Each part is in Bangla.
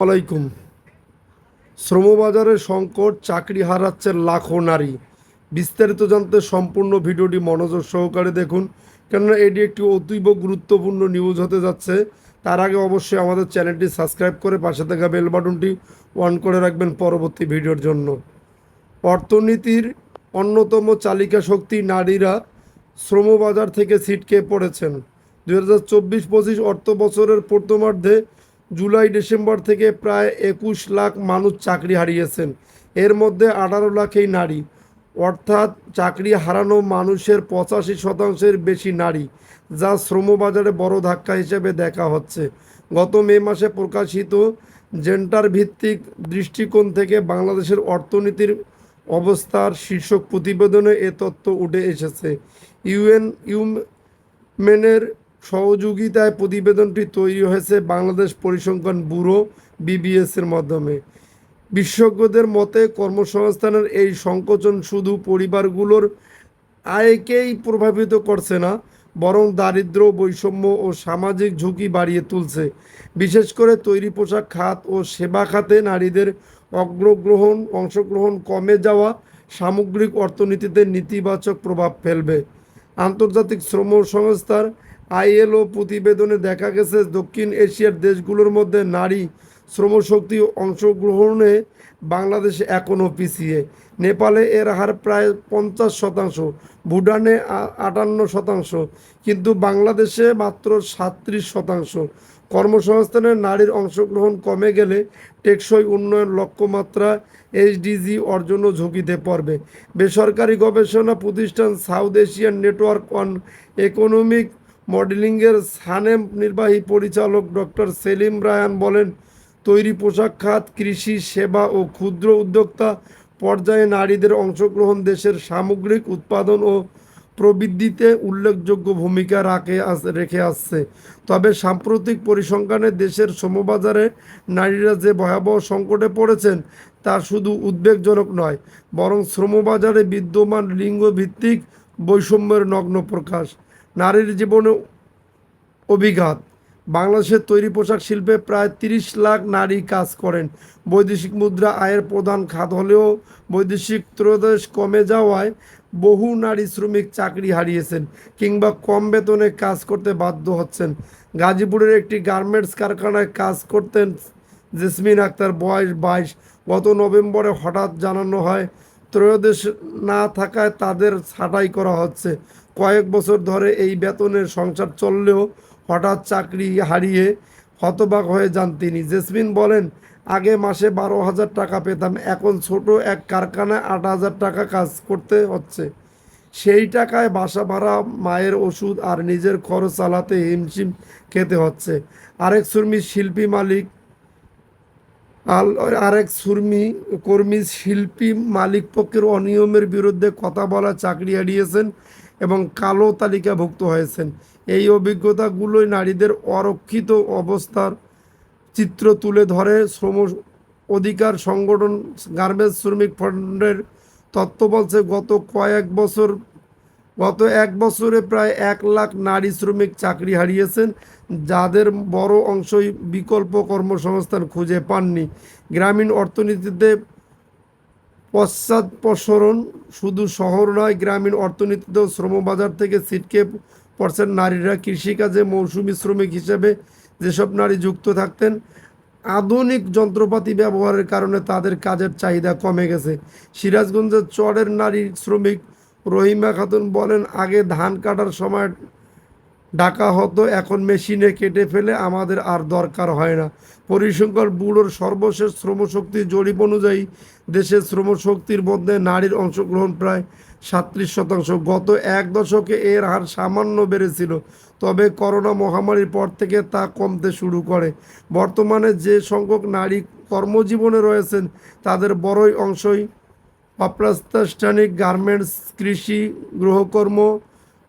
আলাইকুম। শ্রমবাজারে সংকট, চাকরি হারাচ্ছে লাখো নারী। বিস্তারিত জানতে সম্পূর্ণ ভিডিওটি মনোযোগ সহকারে দেখুন, কেননা এটি একটি অতীব গুরুত্বপূর্ণ নিউজ হতে যাচ্ছে। তার আগে অবশ্যই আমাদের চ্যানেলটি সাবস্ক্রাইব করে পাশে থাকা বেল বাটনটি অন করে রাখবেন পরবর্তী ভিডিওর জন্য। অর্থনীতির অন্যতম চালিকা শক্তি নারীরা শ্রমবাজার থেকে ছিটকে পড়েছেন। দু হাজার চব্বিশ পঁচিশ অর্থ বছরের প্রথমার্ধে জুলাই, ডিসেম্বর থেকে প্রায় একুশ লাখ মানুষ চাকরি হারিয়েছেন। এর মধ্যে আঠারো লাখই নারী। অর্থাৎ চাকরি হারানো মানুষের পঁচাশি শতাংশের বেশি নারী, যা শ্রমবাজারে বড় ধাক্কা হিসেবে দেখা হচ্ছে। গত মে মাসে প্রকাশিত জেন্টার ভিত্তিক দৃষ্টিকোণ থেকে বাংলাদেশের অর্থনীতির অবস্থার শীর্ষক প্রতিবেদনে এ তথ্য উঠে এসেছে। ইউএন ইউমেনের সহযোগিতায় প্রতিবেদনটি তৈরি হয়েছে বাংলাদেশ পরিসংখ্যান ব্যুরো বিবিএস এর মাধ্যমে। বিশেষজ্ঞদের মতে, কর্মসংস্থানের এই সংকোচন শুধু পরিবারগুলোর আয়কেই প্রভাবিত করছে না, বরং দারিদ্র বৈষম্য ও সামাজিক ঝুঁকি বাড়িয়ে তুলছে। বিশেষ করে তৈরি পোশাক, খাত ও সেবা খাতে নারীদের অগ্রগ্রহণ, অংশগ্রহণ কমে যাওয়া সামগ্রিক অর্থনীতিতে নেতিবাচক প্রভাব ফেলবে। আন্তর্জাতিক শ্রম সংস্থার আইএলও প্রতিবেদনে দেখা গেছে, দক্ষিণ এশিয়ার দেশগুলোর মধ্যে নারী শ্রমশক্তি অংশগ্রহণে বাংলাদেশ এখনও পিছিয়ে। নেপালে এর হার প্রায় পঞ্চাশ শতাংশ, ভুটানে আটান্ন শতাংশ, কিন্তু বাংলাদেশে মাত্র সাতত্রিশ শতাংশ। কর্মসংস্থানে নারীর অংশগ্রহণ কমে গেলে টেকসই উন্নয়ন লক্ষ্যমাত্রা এইচডিজি অর্জনও ঝুঁকিতে পড়বে। বেসরকারি গবেষণা প্রতিষ্ঠান South Asian network on economic মডেলিংয়ের SANEM নির্বাহী পরিচালক ডক্টর সেলিম রায়ান বলেন, তৈরি পোশাক খাত, কৃষি সেবা ও ক্ষুদ্র উদ্যোক্তা পর্যায়ে নারীদের অংশগ্রহণ দেশের সামগ্রিক উৎপাদন ও প্রবৃদ্ধিতে উল্লেখযোগ্য ভূমিকা রাখে রেখে আসছে। তবে সাম্প্রতিক পরিসংখ্যানে দেশের শ্রমবাজারে নারীরা যে ভয়াবহ সংকটে পড়েছেন, তা শুধু উদ্বেগজনক নয়, বরং শ্রমবাজারে বিদ্যমান লিঙ্গভিত্তিক বৈষম্যের নগ্ন প্রকাশ। নারীর জীবনে অভিঘাত। বাংলাদেশের তৈরি পোশাক শিল্পে প্রায় তিরিশ লাখ নারী কাজ করেন। বৈদেশিক মুদ্রা আয়ের প্রধান খাত হলেও বৈদেশিক ত্রয়োদশ কমে যাওয়ায় বহু নারী শ্রমিক চাকরি হারিয়েছেন কিংবা কম বেতনে কাজ করতে বাধ্য হচ্ছেন। গাজীপুরের একটি গার্মেন্টস কারখানায় কাজ করতেন জেসমিন আক্তার। বয়স বাইশ। গত নভেম্বরে হঠাৎ জানানো হয়, ত্রয়োদশ না থাকায় তাদের ছাঁটাই করা হচ্ছে। কয়েক বছর ধরে এই বেতনের সংসার চললেও হঠাৎ চাকরি হারিয়ে হতবাক হয়ে যান তিনি। জেসমিন বলেন, আগে মাসে বারো হাজার টাকা পেতাম, এখন ছোট এক কারখানায় আট হাজার টাকা কাজ করতে হচ্ছে। সেই টাকায় বাসা ভাড়া, মায়ের ওষুধ আর নিজের খরচ চালাতে হিমশিম খেতে হচ্ছে। আরেক শ্রমিক শিল্পী মালিক আল, আরেক শ্রমী কর্মী শিল্পী মালিক পক্ষের অনিয়মের বিরুদ্ধে কথা বলা চাকরি হারিয়েছেন এবং কালো তালিকাভুক্ত হয়েছেন। এই অভিজ্ঞতাগুলোই নারীদের অরক্ষিত অবস্থার চিত্র তুলে ধরে। শ্রম অধিকার সংগঠন গার্মেন্টস শ্রমিক ফ্রন্টের তত্ত্ব বলছে, গত কয়েক বছর, গত এক বছরে প্রায় এক লাখ নারী শ্রমিক চাকরি হারিয়েছেন, যাদের বড় অংশই বিকল্প কর্মসংস্থান খুঁজে পাননি। গ্রামীণ অর্থনীতিতে পশ্চাৎপসরণ শুধু শহর নয়, গ্রামীণ অর্থনীতিতেও শ্রমবাজার থেকে ছিটকে পড়ছেন নারীরা। কৃষিকাজে মৌসুমি শ্রমিক হিসেবে যেসব নারী যুক্ত থাকতেন, আধুনিক যন্ত্রপাতি ব্যবহারের কারণে তাদের কাজের চাহিদা কমে গেছে। সিরাজগঞ্জের চরের নারী শ্রমিক রহিমা খাতুন বলেন, আগে ধান কাটার সময় ডাকা হতো, এখন মেশিনে কেটে ফেলে আমাদের আর দরকার হয় না। পরিসংখ্যান ব্যুরোর সর্বশেষ শ্রমশক্তি জরিপ অনুযায়ী দেশের শ্রমশক্তির মধ্যে নারীর অংশগ্রহণ প্রায় সাতত্রিশ শতাংশ। গত এক দশকে এর হার সামান্য বেড়েছিল, তবে করোনা মহামারীর পর থেকে তা কমতে শুরু করে। বর্তমানে যে সংখ্যক নারী কর্মজীবনে রয়েছেন, তাদের বড়ই অংশই অপ্রাতিষ্ঠানিক গার্মেন্টস, কৃষি, গৃহকর্ম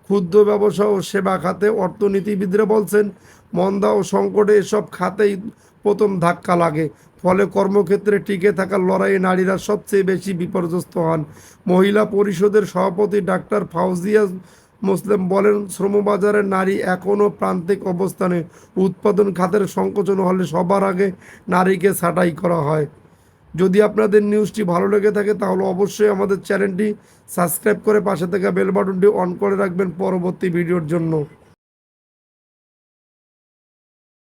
ক্ষুদ্র ব্যবসা ও সেবা খাতে অর্থনীতিবিদরা বলছেন, মন্দা ও সংকটে এসব খাতেই প্রথম ধাক্কা লাগে। ফলে কর্মক্ষেত্রে টিকে থাকার লড়াইয়ে নারীরা সবচেয়ে বেশি বিপর্যস্ত হন। মহিলা পরিষদের সভাপতি ডাক্তার ফাউজিয়া মুসলিম বলেন, শ্রমবাজারে নারী এখনও প্রান্তিক অবস্থানে। উৎপাদন খাতের সংকোচন হলে সবার আগে নারীকে ছাঁটাই করা হয়। যদি আপনাদের নিউজটি ভালো লেগে থাকে, তাহলে অবশ্যই আমাদের চ্যানেলটি সাবস্ক্রাইব করে পাশে থাকা বেল বাটনটি অন করে রাখবেন পরবর্তী ভিডিওর জন্য।